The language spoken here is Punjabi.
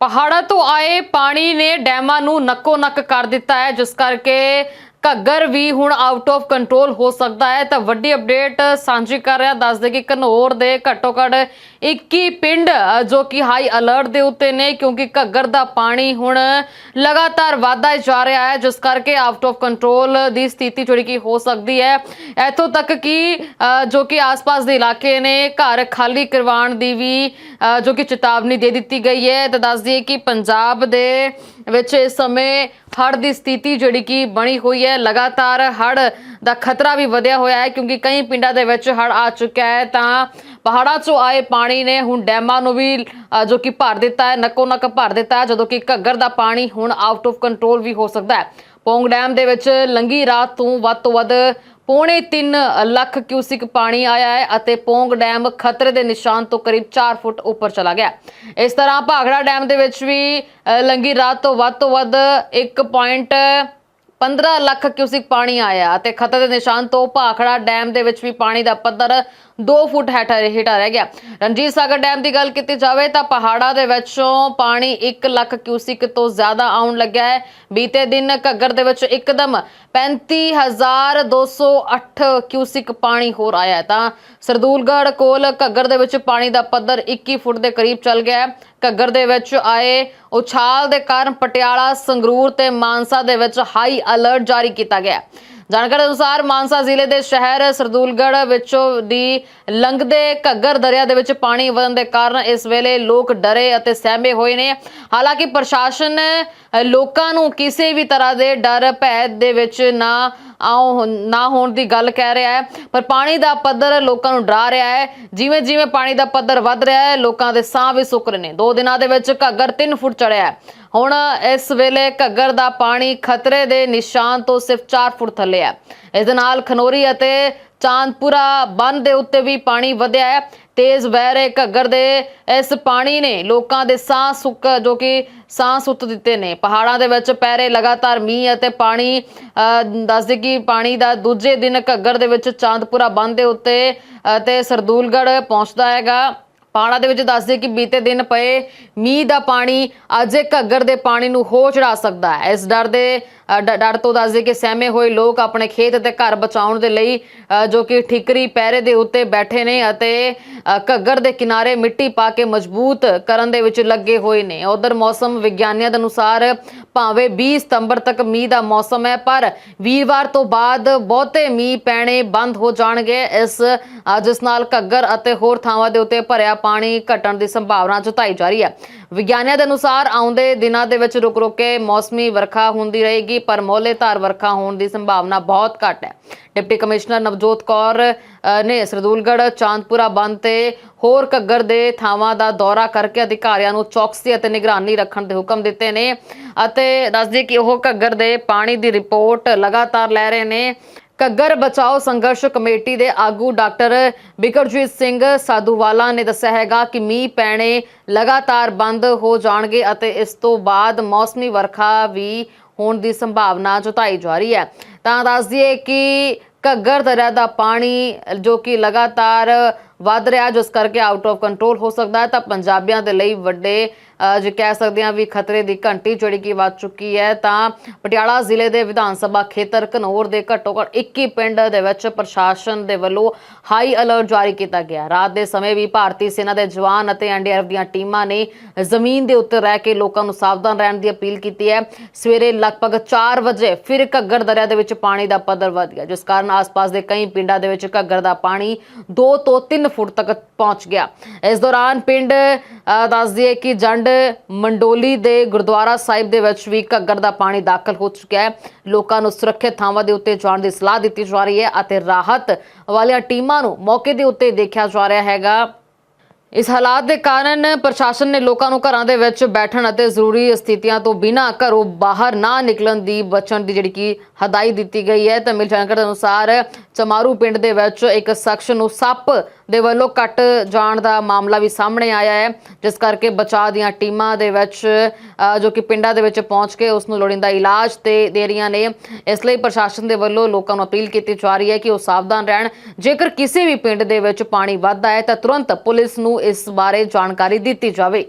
ਪਹਾੜਾਂ ਤੋਂ ਆਏ ਪਾਣੀ ਨੇ ਡੈਮਾਂ ਨੂੰ ਨੱਕੋ ਨੱਕ ਕਰ ਦਿੱਤਾ ਹੈ ਜਿਸ ਕਰਕੇ ਘੱਗਰ ਵੀ ਹੁਣ ਆਊਟ ਆਫ ਕੰਟਰੋਲ ਹੋ ਸਕਦਾ ਹੈ। ਤਾਂ ਵੱਡੀ ਅਪਡੇਟ ਸਾਂਝੀ ਕਰ ਰਿਹਾ, ਦੱਸ ਦੇ ਕਿ ਘਨੌਰ ਦੇ ਘੱਟੋ ਘੱਟ 21 ਪਿੰਡ ਜੋ ਕਿ ਹਾਈ ਅਲਰਟ ਦੇ ਉੱਤੇ ਨੇ, ਕਿਉਂਕਿ ਘੱਗਰ ਦਾ ਪਾਣੀ ਹੁਣ ਲਗਾਤਾਰ ਵਧਦਾ ਜਾ ਰਿਹਾ ਹੈ, ਜਿਸ ਕਰਕੇ ਆਊਟ ਆਫ ਕੰਟਰੋਲ ਦੀ ਸਥਿਤੀ ਜਿਹੜੀ ਕਿ ਹੋ ਸਕਦੀ ਹੈ। ਇੱਥੋਂ ਤੱਕ ਕਿ ਜੋ ਕਿ ਆਸ-ਪਾਸ ਦੇ ਇਲਾਕੇ ਨੇ, ਘਰ ਖਾਲੀ ਕਰਵਾਉਣ ਦੀ ਵੀ ਜੋ ਕਿ ਚੇਤਾਵਨੀ ਦੇ ਦਿੱਤੀ ਗਈ ਹੈ। ਤਾਂ ਦੱਸ ਦਈਏ ਕਿ ਪੰਜਾਬ ਦੇ ਵਿੱਚ ਇਸ ਸਮੇਂ ਹੜ੍ਹ ਦੀ ਸਥਿਤੀ ਜਿਹੜੀ ਕਿ ਬਣੀ ਹੋਈ ਹੈ ਲਗਾਤਾਰ ਹੜ੍ਹ ਦਾ ਖਤਰਾ ਵੀ ਵਧਿਆ ਹੋਇਆ ਹੈ ਕਿਉਂਕਿ ਕਈ ਪਿੰਡਾਂ ਦੇ ਵਿੱਚ ਹੜ੍ਹ ਆ ਚੁੱਕਿਆ ਹੈ ਤਾਂ ਪਹਾੜਾਂ 'ਚੋਂ ਆਏ ਪਾਣੀ ਨੇ ਹੁਣ ਡੈਮਾਂ ਨੂੰ ਵੀ ਜੋ ਕਿ ਭਰ ਦਿੱਤਾ ਹੈ ਨੱਕੋ ਨੱਕ ਭਰ ਦਿੱਤਾ ਹੈ ਜਦੋਂ ਕਿ ਘੱਗਰ ਦਾ ਪਾਣੀ ਹੁਣ ਆਊਟ ਆਫ ਕੰਟਰੋਲ ਵੀ ਹੋ ਸਕਦਾ ਹੈ। ਪੌਂਗ ਡੈਮ ਦੇ ਵਿੱਚ ਲੰਗੀ ਰਾਤ ਤੋਂ ਵੱਧ ਤੋਂ ਵੱਧ ਪੌਣੇ 3 ਲੱਖ ਕਿਊਸਿਕ ਪਾਣੀ ਆਇਆ ਹੈ ਅਤੇ ਪੌਂਗ ਡੈਮ ਖਤਰੇ ਦੇ ਨਿਸ਼ਾਨ ਤੋਂ ਕਰੀਬ 4 ਫੁੱਟ ਉੱਪਰ ਚਲਾ ਗਿਆ ਇਸ ਤਰ੍ਹਾਂ ਭਾਖੜਾ ਡੈਮ ਦੇ ਵਿੱਚ ਵੀ ਅ, ਲੰਗੀ ਰਾਤ ਤੋਂ ਵੱਧ ਤੋਂ ਵੱਧ 1.15 ਲੱਖ ਕਿਊਸਿਕ ਪਾਣੀ ਆਇਆ ਅਤੇ ਖਤਰੇ ਦੇ ਨਿਸ਼ਾਨ ਤੋਂ ਭਾਖੜਾ ਡੈਮ ਦੇ ਵਿੱਚ ਵੀ ਪਾਣੀ ਦਾ ਪੱਧਰ 2 ਫੁੱਟ ਹੇਠਾਂ ਹੇਠਾਂ ਰਹਿ ਗਿਆ। ਰਣਜੀਤ ਸਾਗਰ ਡੈਮ ਦੀ ਗੱਲ ਕੀਤੀ ਜਾਵੇ ਤਾਂ ਪਹਾੜਾਂ ਦੇ ਵਿੱਚੋਂ ਪਾਣੀ 1 ਲੱਖ ਕਿਊਸਿਕ ਤੋਂ ਜ਼ਿਆਦਾ ਆਉਣ ਲੱਗਿਆ ਹੈ। ਬੀਤੇ ਦਿਨ ਘੱਗਰ ਦੇ ਵਿੱਚ ਇੱਕਦਮ 35208 ਕਿਊਸਿਕ ਪਾਣੀ ਹੋਰ ਆਇਆ ਤਾਂ ਸਰਦੂਲਗੜ੍ਹ ਕੋਲ ਘੱਗਰ ਦੇ ਵਿੱਚ ਪਾਣੀ ਦਾ ਪੱਧਰ 21 ਫੁੱਟ ਦੇ ਕਰੀਬ ਚੱਲ ਗਿਆ ਹੈ। ਘੱਗਰ ਦੇ ਵਿੱਚ ਆਏ ਉਛਾਲ ਦੇ ਕਾਰਨ ਪਟਿਆਲਾ, ਸੰਗਰੂਰ ਤੇ ਮਾਨਸਾ ਦੇ ਵਿੱਚ ਹਾਈ ਅਲਰਟ ਜਾਰੀ ਕੀਤਾ ਗਿਆ ਜਾਣਕਾਰੀ ਅਨੁਸਾਰ ਮਾਨਸਾ ਜ਼ਿਲ੍ਹੇ ਦੇ ਸ਼ਹਿਰ ਸਰਦੂਲਗੜ੍ਹ ਵਿੱਚੋਂ ਦੀ ਲੰਘਦੇ ਘੱਗਰ ਦਰਿਆ ਦੇ ਵਿੱਚ ਪਾਣੀ ਵਧਣ ਦੇ ਕਾਰਨ ਇਸ ਵੇਲੇ ਲੋਕ ਡਰੇ ਅਤੇ ਸਹਿਮੇ ਹੋਏ ਨੇ। ਹਾਲਾਂਕਿ ਪ੍ਰਸ਼ਾਸਨ ਲੋਕਾਂ ਨੂੰ ਕਿਸੇ ਵੀ ਤਰ੍ਹਾਂ ਦੇ ਡਰ ਭੈ ਦੇ ਵਿੱਚ ਨਾ ਆਉ, ਨਾ ਹੋਣ ਦੀ ਗੱਲ ਕਹਿ ਰਿਹਾ ਹੈ। ਪਰ ਪਾਣੀ ਦਾ ਪੱਧਰ ਲੋਕਾਂ ਨੂੰ ਡਰਾ ਰਿਹਾ ਹੈ। ਜਿਵੇਂ ਜਿਵੇਂ ਪਾਣੀ ਦਾ ਪੱਧਰ ਵੱਧ ਰਿਹਾ ਹੈ, ਲੋਕਾਂ ਦੇ ਸਾਹ ਵੀ ਸੁੱਕ ਰਹੇ ਨੇ। ਦੋ ਦਿਨਾਂ ਦੇ ਵਿੱਚ ਘੱਗਰ 3 ਫੁੱਟ ਚੜਿਆ ਹੈ। ਹੁਣ ਇਸ ਵੇਲੇ ਘੱਗਰ ਦਾ ਪਾਣੀ ਖਤਰੇ ਦੇ ਨਿਸ਼ਾਨ ਤੋਂ ਸਿਰਫ 4 ਫੁੱਟ ਥੱਲੇ ਹੈ। ਇਸ ਦੇ ਨਾਲ ਖਨੋਰੀ ਅਤੇ ਚਾਂਦਪੁਰਾ ਬੰਨ ਦੇ ਉੱਤੇ ਵੀ ਪਾਣੀ ਵਧਿਆ ਹੈ। ਤੇਜ਼ ਵਹਿ ਰਹੇ ਘੱਗਰ ਦੇ ਇਸ ਪਾਣੀ ਨੇ ਲੋਕਾਂ ਦੇ ਸਾਹ ਸੁੱਕ, ਜੋ ਕਿ ਸਾਹ ਸੁੱਤ ਦਿੱਤੇ ਨੇ। ਪਹਾੜਾਂ ਦੇ ਵਿੱਚ ਪੈ ਰਹੇ ਲਗਾਤਾਰ ਮੀਂਹ ਅਤੇ ਪਾਣੀ ਦੱਸਦੇ ਕਿ ਪਾਣੀ ਦਾ ਦੂਜੇ ਦਿਨ ਘੱਗਰ ਦੇ ਵਿੱਚ ਚਾਂਦਪੁਰਾ ਬੰਨ ਦੇ ਉੱਤੇ ਅਤੇ ਸਰਦੂਲਗੜ੍ਹ ਪਹੁੰਚਦਾ ਹੈਗਾ। ਪਹਾੜਾਂ ਦੇ ਵਿੱਚ ਦੱਸਦੇ ਕਿ ਬੀਤੇ ਦਿਨ ਪਏ ਮੀਂਹ ਦਾ ਪਾਣੀ ਅੱਜ ਘੱਗਰ ਦੇ ਪਾਣੀ ਨੂੰ ਹੋ ਚੜਾ ਸਕਦਾ ਹੈ। ਇਸ ਡਰ ਦੇ ਡਰ ਤੋਂ ਦੱਸਦੇ ਕਿ ਸਹਿਮੇ ਹੋਏ ਲੋਕ ਆਪਣੇ ਖੇਤ ਅਤੇ ਘਰ ਬਚਾਉਣ ਦੇ ਲਈ ਅ, ਜੋ ਕਿ ਠਿਕਰੀ ਪਹਿਰੇ ਦੇ ਉੱਤੇ ਬੈਠੇ ਨੇ ਅਤੇ ਘੱਗਰ ਦੇ ਕਿਨਾਰੇ ਮਿੱਟੀ ਪਾ ਕੇ ਮਜ਼ਬੂਤ ਕਰਨ ਦੇ ਵਿੱਚ ਲੱਗੇ ਹੋਏ ਨੇ। ਉਧਰ ਮੌਸਮ ਵਿਗਿਆਨੀਆਂ ਦੇ ਅਨੁਸਾਰ ਭਾਵੇਂ 20 ਸਤੰਬਰ ਤੱਕ ਮੀਂਹ ਦਾ ਮੌਸਮ ਹੈ, ਪਰ ਵੀਰਵਾਰ ਤੋਂ ਬਾਅਦ ਬਹੁਤੇ ਮੀਂਹ ਪੈਣੇ ਬੰਦ ਹੋ ਜਾਣਗੇ। ਇਸ ਜਿਸ ਨਾਲ ਘੱਗਰ ਅਤੇ ਹੋਰ ਥਾਵਾਂ ਦੇ ਉੱਤੇ ਭਰਿਆ ਪਾਣੀ ਘਟਣ ਦੀ ਸੰਭਾਵਨਾ ਜਤਾਈ ਜਾ ਰਹੀ ਹੈ। ਵਿਗਿਆਨੀਆਂ ਦੇ ਅਨੁਸਾਰ ਆਉਂਦੇ ਦਿਨਾਂ ਦੇ ਵਿੱਚ ਰੁਕ ਰੁਕ ਕੇ ਮੌਸਮੀ ਵਰਖਾ ਹੁੰਦੀ ਰਹੇਗੀ, ਪਰ ਮੌਲੇਧਾਰ ਵਰਖਾ ਹੋਣ ਦੀ ਸੰਭਾਵਨਾ ਬਹੁਤ ਘੱਟ ਹੈ। ਡਿਪਟੀ ਕਮਿਸ਼ਨਰ ਨਵਜੋਤ ਕੌਰ ਨੇ ਸਰਦੂਲਗੜ੍ਹ, ਚਾਂਦਪੁਰਾ ਬੰਦ ਤੇ ਹੋਰ ਘੱਗਰ ਦੇ ਥਾਵਾਂ ਦਾ ਦੌਰਾ ਕਰਕੇ ਅਧਿਕਾਰੀਆਂ ਨੂੰ ਚੌਕਸੀ ਅਤੇ ਨਿਗਰਾਨੀ ਰੱਖਣ ਦੇ ਹੁਕਮ ਦਿੱਤੇ ਨੇ ਅਤੇ ਦੱਸਦੇ ਕਿ ਉਹ ਘੱਗਰ ਦੇ ਪਾਣੀ ਦੀ ਰਿਪੋਰਟ ਲਗਾਤਾਰ ਲੈ ਰਹੇ ਨੇ। ਘੱਗਰ ਬਚਾਓ ਸੰਘਰਸ਼ ਕਮੇਟੀ ਦੇ ਆਗੂ ਡਾਕਟਰ ਬਿਕਰਜੀਤ ਸਿੰਘ ਸਾਧੂਵਾਲਾ ਨੇ ਦੱਸਿਆ ਹੈਗਾ ਕਿ ਮੀਂਹ ਪੈਣੇ ਲਗਾਤਾਰ ਬੰਦ ਹੋ ਜਾਣਗੇ ਅਤੇ ਇਸ ਤੋਂ ਬਾਅਦ ਮੌਸਮੀ ਵਰਖਾ ਵੀ ਹੋਣ ਦੀ ਸੰਭਾਵਨਾ ਜਤਾਈ ਜਾ ਰਹੀ ਹੈ। ਤਾਂ ਦੱਸ ਦਈਏ ਕਿ ਘੱਗਰ ਦਰਿਆ ਦਾ ਪਾਣੀ ਜੋ ਕਿ ਲਗਾਤਾਰ ਵੱਧ ਰਿਹਾ, ਜਿਸ ਕਰਕੇ ਆਊਟ ਆਫ ਕੰਟਰੋਲ ਹੋ ਸਕਦਾ ਹੈ, ਤਾਂ ਪੰਜਾਬੀਆਂ ਦੇ ਲਈ ਵੱਡੇ ਜੇ ਕਹਿ ਸਕਦੇ ਹਾਂ ਵੀ ਖਤਰੇ ਦੀ ਘੰਟੀ ਜਿਹੜੀ ਕਿ ਵੱਜ ਚੁੱਕੀ ਹੈ, ਤਾਂ ਪਟਿਆਲਾ ਜ਼ਿਲ੍ਹੇ ਦੇ ਵਿਧਾਨ ਸਭਾ ਖੇਤਰ ਘਨੌਰ ਦੇ ਘੱਟੋ ਘੱਟ 21 ਪਿੰਡ ਦੇ ਵਿੱਚ ਪ੍ਰਸ਼ਾਸਨ ਦੇ ਵੱਲੋਂ ਹਾਈ ਅਲਰਟ ਜਾਰੀ ਕੀਤਾ ਗਿਆ। ਰਾਤ ਦੇ ਸਮੇਂ ਵੀ ਭਾਰਤੀ ਸੈਨਾ ਦੇ ਜਵਾਨ ਅਤੇ ਐਨਡੀਆਰਐਫ ਦੀਆਂ ਟੀਮਾਂ ਨੇ ਜ਼ਮੀਨ ਦੇ ਉੱਤੇ ਰਹਿ ਕੇ ਲੋਕਾਂ ਨੂੰ ਸਾਵਧਾਨ ਰਹਿਣ ਦੀ ਅਪੀਲ ਕੀਤੀ ਹੈ। ਸਵੇਰੇ ਲਗਭਗ 4 ਵਜੇ ਫਿਰ ਘੱਗਰ ਦਰਿਆ ਦੇ ਵਿੱਚ ਪਾਣੀ ਦਾ ਪੱਧਰ ਵਧ ਗਿਆ, ਜਿਸ ਕਾਰਨ ਆਸ-ਪਾਸ ਦੇ ਕਈ ਪਿੰਡਾਂ ਦੇ ਵਿੱਚ ਘੱਗਰ ਦਾ ਪਾਣੀ 2 ਤੋਂ 3 ਫੁੱਟ ਤੱਕ ਪਹੁੰਚ ਗਿਆ। ਇਸ ਦੌਰਾਨ ਪਿੰਡ ਦੱਸ ਦਈਏ ਕਿ ਜੰਡ ਮੰਡੋਲੀ ਦੇ ਗੁਰਦੁਆਰਾ ਸਾਹਿਬ ਦੇ ਵਿੱਚ ਵੀ ਘੱਗਰ ਦਾ ਪਾਣੀ ਦਾਖਲ ਹੋ ਚੁੱਕਿਆ ਹੈ। ਲੋਕਾਂ ਨੂੰ ਸੁਰੱਖਿਅਤ ਥਾਵਾਂ ਦੇ ਉੱਤੇ ਜਾਣ ਦੀ ਸਲਾਹ ਦਿੱਤੀ ਜਾ ਰਹੀ ਹੈ ਅਤੇ ਰਾਹਤ ਵਾਲੀਆਂ ਟੀਮਾਂ ਨੂੰ ਮੌਕੇ ਦੇ ਉੱਤੇ ਦੇਖਿਆ ਜਾ ਰਿਹਾ ਹੈਗਾ। ਇਸ ਹਾਲਾਤ ਦੇ ਕਾਰਨ ਪ੍ਰਸ਼ਾਸਨ ਨੇ ਲੋਕਾਂ ਨੂੰ ਘਰਾਂ ਦੇ ਵਿੱਚ ਬੈਠਣ ਅਤੇ ਜ਼ਰੂਰੀ ਸਥਿਤੀਆਂ ਤੋਂ ਬਿਨਾਂ ਘਰੋਂ ਬਾਹਰ ਨਾ ਨਿਕਲਣ ਦੀ ਬਚਣ ਦੀ ਜਿਹੜੀ ਕਿ ਹਦਾਇਤ ਦਿੱਤੀ ਗਈ ਹੈ। ਤਾਂ ਮਿਲ ਜਾਣਕਾਰੀ ਅਨੁਸਾਰ ਚਮਾਰੂ ਪਿੰਡ ਦੇ ਵਿੱਚ ਇੱਕ ਸ਼ਖਸ ਨੂੰ ਸੱਪ ਦੇ ਵੱਲੋਂ ਕੱਟ ਜਾਣ ਦਾ ਮਾਮਲਾ ਵੀ ਸਾਹਮਣੇ ਆਇਆ ਹੈ, ਜਿਸ ਕਰਕੇ ਬਚਾਅ ਦੀਆਂ ਟੀਮਾਂ ਦੇ ਵਿੱਚ ਜੋ ਕਿ ਪਿੰਡਾਂ ਦੇ ਵਿੱਚ ਪਹੁੰਚ ਕੇ ਉਸ ਨੂੰ ਲੋੜੀਂਦਾ ਇਲਾਜ ਤੇ ਦੇ ਰਹੀਆਂ ਨੇ। ਇਸ ਲਈ ਪ੍ਰਸ਼ਾਸਨ ਦੇ ਵੱਲੋਂ ਲੋਕਾਂ ਨੂੰ ਅਪੀਲ ਕੀਤੀ ਜਾ ਰਹੀ ਹੈ ਕਿ ਉਹ ਸਾਵਧਾਨ ਰਹਿਣ। ਜੇਕਰ ਕਿਸੇ ਵੀ ਪਿੰਡ ਦੇ ਵਿੱਚ ਪਾਣੀ ਵੱਧਦਾ ਹੈ, ਤਾਂ ਤੁਰੰਤ ਪੁਲਿਸ ਨੂੰ ਇਸ ਬਾਰੇ ਜਾਣਕਾਰੀ ਦਿੱਤੀ ਜਾਵੇ।